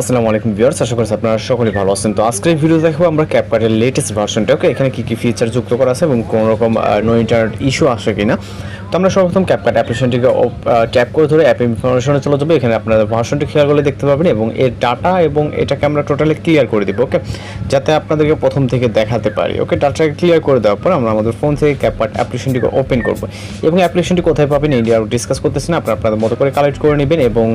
আসসালামু আলাইকুম ভিউয়ার্স, আশা করছি আপনারা সকলেই ভালো আছেন। তো আজকের ভিডিও দেখব আমরা ক্যাপকাটের লেটেস্ট ভার্সনটা ওকে এখানে কি কি ফিচার যুক্ত করা আছে এবং কোনো রকম নো ইন্টারনেট ইস্যু আসে কিনা? তো আমরা সর্বপ্রথম ক্যাপকাট অ্যাপ্লিকেশনটিকে ট্যাপ করে ধরে অ্যাপ ইনফরমেশনে চলে যাব। এখানে আপনারা ভার্সনটি খেয়াল করলে দেখতে পাবেন এবং এর ডাটা এবং এটাকে আমরা টোটালি ক্লিয়ার করে দেবো ওকে যাতে আপনাদেরকে প্রথম থেকে দেখাতে পারি ওকে ডাটাকে ক্লিয়ার করে দেওয়ার পর আমরা আমাদের ফোন থেকে ক্যাপকাট অ্যাপ্লিকেশনটিকে ওপেন করব। এবং অ্যাপ্লিকেশনটি কোথায় পাবেন ইন্ডিয়া ডিসকাস করতেছি না। আপনারা আপনাদের মতো করে কালেক্ট করে নেবেন এবং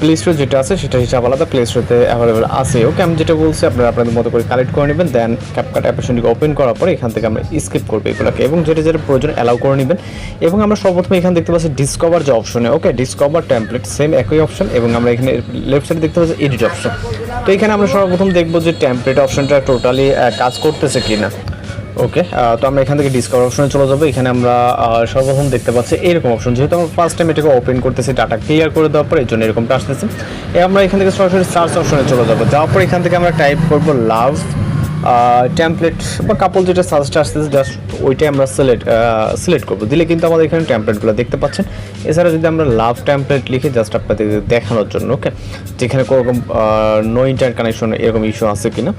প্লে স্টোর যেটা আছে সেটা হিসাব আলাদা প্লে স্টোরতে অ্যাভেলেবেল আছে ওকে আমি যেটা বলছি, আপনারা আপনাদের মতো করে কালেক্ট করে নেবেন দেন ক্যাপকাট অ্যাপ্লিকেশনটিকে ওপেন করার পরে এখান থেকে আমরা স্কিপ করব এগুলোকে। এবং যেটা যেটা প্রয়োজন অ্যালাউ করে নেবেন। এবং আমরা সর্বপ্রথম এখানে দেখতে পাচ্ছি ডিসকভার যে অপশনে ওকে ডিসকভার টেমপ্লেট সেম একই অপশন এবং আমরা এখানে লেফট সাইডে দেখতে পাচ্ছি এডিট অপশন তো এখানে আমরা সর্বপ্রথম দেখব যে টেমপ্লেট অপশনটা টোটালি কাজ করতেছে কিনা। ওকে তো আমরা এখান থেকে ডিসকাভার অপশনে চলে যাব। এখানে আমরা সর্বপ্রথম দেখতে পাচ্ছি এরকম অপশন যেহেতু আমরা ফার্স্ট টাইম এটাকে ওপেন করতেছি ডাটা ক্লিয়ার করে দেওয়ার পর এই জন্য এরকমটা আসতেছে। আমরা এখান থেকে সরাসরি সার্চ অপশনে চলে যাব। যাওয়ার পর এখান থেকে আমরা টাইপ করব লাভ টেমপ্লেট বা কাপল যেটা সার্চটা আসতেছে জাস্ট ওইটাই আমরা সিলেক্ট সিলেক্ট করব। দিলে কিন্তু আমাদের এখানে টেমপ্লেটগুলো দেখতে পাচ্ছেন। এছাড়া যদি আমরা লাভ টেমপ্লেট লিখে জাস্ট আপনাদের দেখানোর জন্য ওকে যেখানে কোনো নো ইন্টারনেট কানেকশন এরকম ইস্যু আছে কিনা।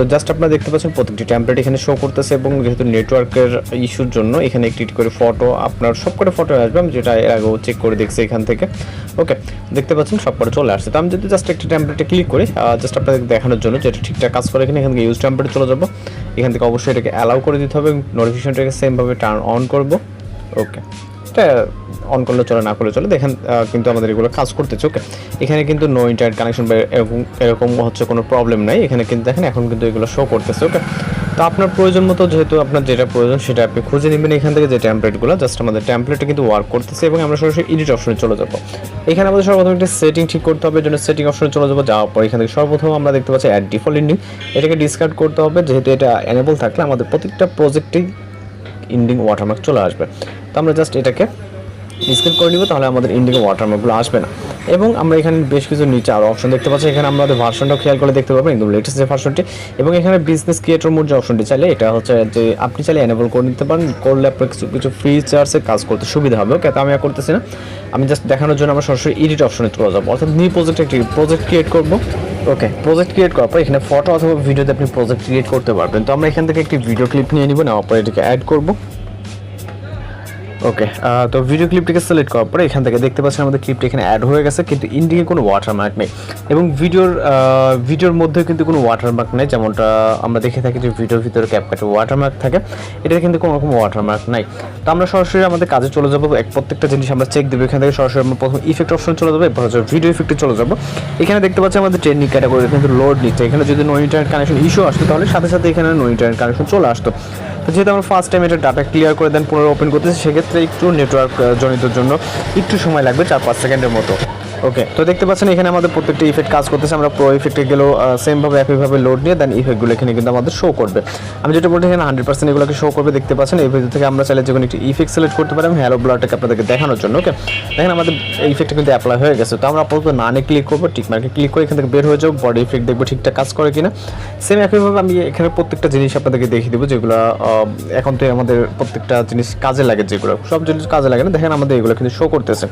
তো জাস্ট আপনারা দেখতে পাচ্ছেন প্রত্যেকটি টেমপ্লেট এখানে শো করতেছে এবং যেহেতু নেটওয়ার্কের ইস্যুর জন্য এখানে একটি একটি করে ফটো আপনার সব করে ফটো আসবে। আমি যেটা এর আগেও চেক করে দেখছি এখান থেকে। ওকে দেখতে পাচ্ছেন সব করে চলে আসছে। তো আমি যদি জাস্ট একটি টেমপ্লেটে ক্লিক করি জাস্ট আপনাদের দেখানোর জন্য যেটা ঠিকঠাক কাজ করে এখানে এখান থেকে ইউজ টেমপ্লেটে চলে যাব। এখান থেকে অবশ্যই এটাকে অ্যালাউ করে দিতে হবে নোটিফিকেশনটাকে সেমভাবে টার্ন অন করব। ওকে এটা অন করলে চলে, না করলে চলে, দেখেন কিন্তু আমাদের এগুলো কাজ করতেছে ওকে এখানে কিন্তু নো ইন্টারনেট কানেকশন বা এরকম এরকম হচ্ছে কোনো প্রবলেম নাই। এখানে কিন্তু দেখেন, এখন কিন্তু এগুলো শো করতেছে ওকে তো আপনার প্রয়োজন মতো যেহেতু আপনার যেটা প্রয়োজন সেটা আপনি খুঁজে নেবেন এখান থেকে যে ট্যাম্পলেটগুলো জাস্ট আমাদের ট্যাম্পলেটে কিন্তু ওয়ার্ক করতেছে এবং আমরা সরাসরি এডিট অপশনে চলে যাব। এখানে আমাদের সর্বপ্রথম একটা সেটিং ঠিক করতে হবে জন্য সেটিং অপশনে চলে যাব, যাওয়ার পর এখান থেকে সর্বপ্রথম আমরা দেখতে পাচ্ছি অ্যাড ডিফল্ট ইন্ডিং এটাকে ডিসকার্ড করতে হবে, যেহেতু এটা এনেবল থাকলে আমাদের প্রত্যেকটা প্রজেক্টেই ইন্ডিং ওয়াটারমার্ক চলে আসবে। তো আমরা জাস্ট এটাকে স্ক্রিন করে নিব, তাহলে আমাদের ইন্ডিং ওয়াটারমার্কগুলো আসবে না। এবং আমরা এখানে বেশ কিছু নিচে আরও অপশন দেখতে পাচ্ছি। এখানে আমাদের ভার্সনটাও খেয়াল করে দেখতে পাবেন একদম লেটেস্ট যে ভার্সনটি এবং এখানে বিজনেস ক্রিয়েটর মোড যে অপশনটি চাইলে, এটা হচ্ছে যে আপনি চাইলে এনেবল করে নিতে পারেন। করলে আপনার কিছু কিছু ফিচার্সে কাজ করতে সুবিধা হবে। ওকে তো আমি আর করতেছি না। আমি জাস্ট দেখানোর জন্য আমরা সরাসরি এডিট অপশনে চলে যাব। অর্থাৎ নিউ প্রজেক্ট একটি প্রজেক্ট ক্রিয়েট করব। ওকে প্রজেক্ট ক্রিয়েট করার পর এখানে ফটো অথবা ভিডিওতে আপনি প্রজেক্ট ক্রিয়েট করতে পারবেন। তো আমরা এখান থেকে একটি ভিডিও ক্লিপ নিয়ে নিব না অপারেটরকে অ্যাড করব। ওকে তো ভিডিও ক্লিপটিকে সিলেক্ট করার পরে এখান থেকে দেখতে পাচ্ছেন আমাদের ক্লিপটা এখানে অ্যাড হয়ে গেছে, কিন্তু ইন্ডিংয়ে কোনো ওয়াটারমার্ক নেই। এবং ভিডিওর ভিডিওর মধ্যে কিন্তু কোনো ওয়াটারমার্ক নেই, যেমনটা আমরা দেখে থাকি যে ভিডিওর ভিতরে ক্যাপকাটে ওয়াটারমার্ক থাকে এটাতে কিন্তু কোনো রকম ওয়াটারমার্ক নাই। তো আমরা সরাসরি আমাদের কাজে চলে যাব, এক প্রত্যেকটা জিনিস আমরা চেক দেবো, এখান থেকে সরাসরি আমরা প্রথম ইফেক্ট অপশন চলে যাব, এরপর হচ্ছে ভিডিও ইফেক্টে চলে যাব। এখানে দেখতে পাচ্ছি আমাদের ট্রেনিং ক্যাটাগরি কিন্তু লোড নিচ্ছে। এখানে যদি নো ইন্টারনেট কানেকশন ইস্যু আসতো, তাহলে সাথে সাথে এখানে নো ইন্টারনেট কানেকশন চলে আসতো। যেহেতু আমরা ফার্স্ট টাইম এটা ডাটা ক্লিয়ার করে দেন, পুনরায় ওপেন করতেছি, সেক্ষেত্রে একটু নেটওয়ার্ক জনিত জন্য একটু সময় লাগবে, চার পাঁচ সেকেন্ডের মতো। ওকে তো দেখতে পাচ্ছেন এখানে আমাদের প্রত্যেকটা ইফেক্ট কাজ করতেছে। আমরা প্রো ইফেক্টে গেলেও সেমভাবে একইভাবে লোড নিয়ে দেন ইফেক্টগুলো এখানে কিন্তু আমাদের শো করবে। আমি যেটা বলছি, এখানে হান্ড্রেড পার্সেন্ট এগুলোকে শো করবে, দেখতে পাচ্ছেন এই ভিডিও থেকে আমরা চাইলে যে কোনো একটি ইফেক্ট সিলেক্ট করতে পারি। হ্যালো ব্লারটাকে আপনাদেরকে দেখানোর জন্য ওকে দেখেন আমাদের ইফেক্টটা কিন্তু অ্যাপ্লাই হয়ে গেছে। তো আমরা আপাতত নানে ক্লিক করব টিক মার্কে ক্লিক করে এখান থেকে বের হয়ে যাব বডি ইফেক্ট দেখব ঠিকঠাক কাজ করে কিনা। সেম একইভাবে আমি এখানে প্রত্যেকটা জিনিস আপনাদেরকে দেখিয়ে দেবো, যেগুলো এখন তো আমাদের প্রত্যেকটা জিনিস কাজে লাগে যেগুলো, সব জিনিস কাজে লাগে না। দেখেন আমাদের এগুলো কিন্তু শো করতেছে।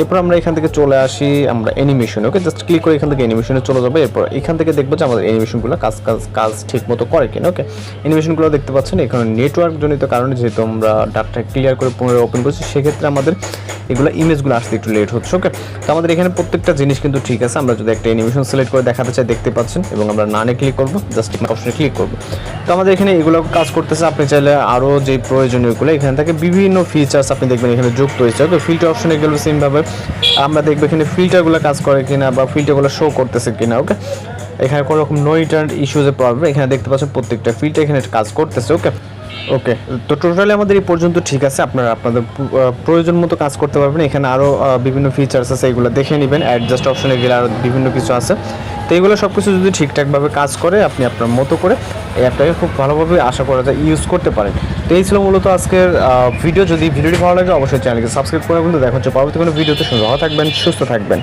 এরপর আমরা এখান থেকে চলে আসি আমরা অ্যানিমেশন ওকে জাস্ট ক্লিক করে এখান থেকে অ্যানিমেশনে চলে যাবে। এরপর এখান থেকে দেখব যে আমাদের অ্যানিমেশনগুলো কাজ কাজ কাজ ঠিক মতো করে কিনা ওকে অ্যানিমেশনগুলো দেখতে পাচ্ছেন, এখানে নেটওয়ার্ক জনিত কারণে যেহেতু আমরা ডাটা ক্লিয়ার করে পুনরায় ওপেন করছি, সেক্ষেত্রে আমাদের এগুলো ইমেজগুলো আসতে একটু লেট হচ্ছে ওকে তো আমাদের এখানে প্রত্যেকটা জিনিস কিন্তু ঠিক আছে, আমরা যদি একটা অ্যানিমেশন সিলেক্ট করে দেখাতে চাই, দেখতে পাচ্ছেন, এবং আমরা নানে ক্লিক করব জাস্ট অপশনে ক্লিক করব। তো আমাদের এখানে এগুলো কাজ করতেছে, আপনি চাইলে আরও যে প্রয়োজনীয়গুলো, এখান থেকে বিভিন্ন ফিচার্স আপনি দেখবেন এখানে যুক্ত হয়েছে ওকে ফিল্টার অপশনে গেলে সেমভাবে আমরা দেখব এখানে ফিল্টারগুলো কাজ করে কিনা বা ফিল্টারগুলো শো করতেছে কিনা ওকে এখানে কোনো রকম নো রিটার্ন ইস্যুজে প্রবলেম এখানে দেখতে পাচ্ছ প্রত্যেকটা ফিল্টার এখানে কাজ করতেছে ওকে ওকে তো টোটালি আমাদের এই পর্যন্ত ঠিক আছে। আপনারা আপনাদের প্রয়োজন মতো কাজ করতে পারবেন। এখানে আরও বিভিন্ন ফিচার্স আছে, এগুলো দেখে নেবেন। অ্যাডজাস্ট অপশনে গেলে আরও বিভিন্ন কিছু আছে। তো এগুলো সব কিছু যদি ঠিকঠাকভাবে কাজ করে, আপনি আপনার মতো করে এই অ্যাপটাকে খুব ভালোভাবে আশা করা যায় ইউজ করতে পারেন। তো এই ছিল মূলত আজকের ভিডিও যদি ভিডিওটি ভালো লাগে, অবশ্যই চ্যানেলকে সাবস্ক্রাইব করে কিন্তু দেখা হচ্ছে পরবর্তী কোনো ভিডিওতে সুন্দর থাকবেন, সুস্থ থাকবেন।